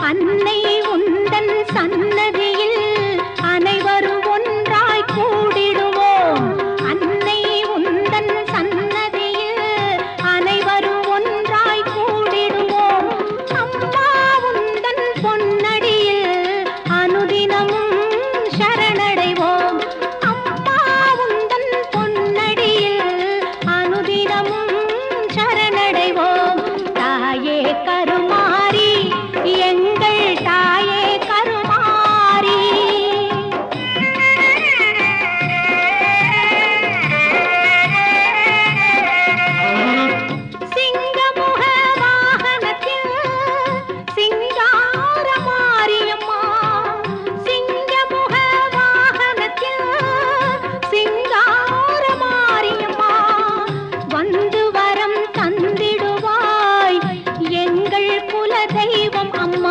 அன்னை உந்தன் சன்ன குல தெய்வம் அம்மா.